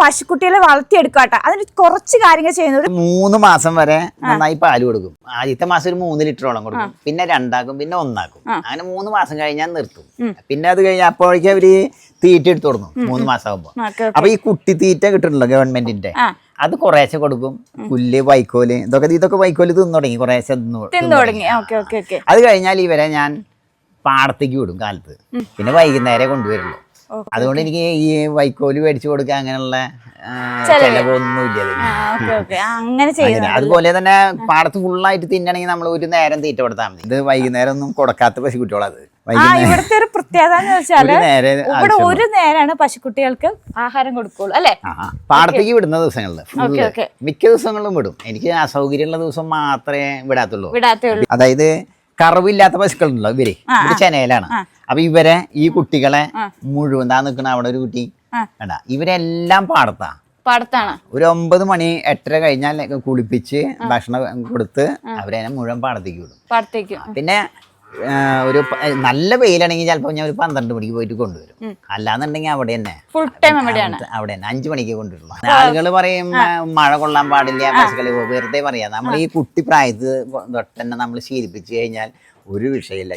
പശുക്കുട്ടികളെ വളർത്തിയെടുക്കാട്ടെ അതിന് കുറച്ച് കാര്യങ്ങൾ ചെയ്യുന്നത് മൂന്ന് മാസം വരെ നന്നായി പാൽ കൊടുക്കും. ആദ്യത്തെ മാസം ഒരു മൂന്ന് ലിറ്ററോളം കൊടുക്കും. പിന്നെ രണ്ടാക്കും പിന്നെ ഒന്നാക്കും. അങ്ങനെ മൂന്ന് മാസം കഴിഞ്ഞാൽ നിർത്തും. പിന്നെ അത് കഴിഞ്ഞ അപ്പോഴേക്കും അവർ തീറ്റ എടുത്തു തുടങ്ങും മൂന്ന് മാസം ആകുമ്പോൾ അപ്പൊ ഈ കുട്ടി തീറ്റ കിട്ടുന്നുണ്ടല്ലോ ഗവൺമെന്റിന്റെ. അത് കുറേശ്ശെ കൊടുക്കും. പുല്ല് വൈക്കോൽ ഇതൊക്കെ ഇതൊക്കെ വൈക്കോൽ തിന്നു തുടങ്ങി കുറേശ്ശെ തിന്നു തുടങ്ങി. അത് കഴിഞ്ഞാൽ ഇവരെ ഞാൻ പാടത്തേക്ക് വിടും കാലത്ത്. പിന്നെ വൈകുന്നേരം കൊണ്ടുവരുള്ളൂ. അതുകൊണ്ട് എനിക്ക് ഈ വൈക്കോൽ മേടിച്ചു കൊടുക്കുക അങ്ങനെയുള്ള. അതുപോലെ തന്നെ പാടത്ത് ഫുള്ളായിട്ട് തിന്നണമെങ്കിൽ നമ്മൾ ഒരു നേരം തീറ്റ കൊടുത്താൽ മതി. ഇത് വൈകുന്നേരം ഒന്നും കൊടുക്കാത്ത പശുക്കുട്ടികളത്. ഇവിടുത്തെ ഒരു പ്രത്യേകത എന്ന് വെച്ചാൽ ഇവിടെ ഒരു നേരാണ് പശുക്കുട്ടികൾക്ക് ആഹാരം കൊടുക്കുള്ളൂ അല്ലെ. പാടത്തേക്ക് വിടുന്ന ദിവസങ്ങളിൽ മിക്ക ദിവസങ്ങളിലും വിടും. എനിക്ക് അസൗകര്യമുള്ള ദിവസം മാത്രമേ വിടാത്തുള്ളൂ. വിടാത്തുള്ളൂ അതായത് കറവില്ലാത്ത പശുക്കളുണ്ടല്ലോ ഇവർ. ഇവർ ചെനയിലാണ്. അപ്പൊ ഇവരെ ഈ കുട്ടികളെ മുഴുവൻ താ നിൽക്കണ അവിടെ ഒരു കുട്ടി. വേണ്ട ഇവരെല്ലാം പാടത്താ. പാടത്താണ്. ഒരു ഒമ്പത് മണി എട്ടര കഴിഞ്ഞാൽ കുളിപ്പിച്ച് ഭക്ഷണം കൊടുത്ത് അവരെ മുഴുവൻ പാടത്തേക്ക് വിടും. പാടത്തേക്ക്. പിന്നെ ഒരു നല്ല വെയിലാണെങ്കിൽ ചിലപ്പോൾ ഞാൻ ഒരു പന്ത്രണ്ട് മണിക്ക് പോയിട്ട് കൊണ്ടുവരും. അല്ലാന്നുണ്ടെങ്കിൽ അവിടെ തന്നെ. ഫുൾ ടൈം അവിടെയാണ്. അവിടെ- തന്നെ. അഞ്ചു മണിക്ക് കൊണ്ടുവരുള്ളൂ ആളുകൾ പറയും മഴ കൊള്ളാൻ പാടില്ല പശുക്കളി വെറുതെ പറയാം. നമ്മൾ ഈ കുട്ടി പ്രായത്തിൽ തൊട്ട് തന്നെ നമ്മൾ ശീലിപ്പിച്ചു കഴിഞ്ഞാൽ ഒരു വിഷയമില്ല.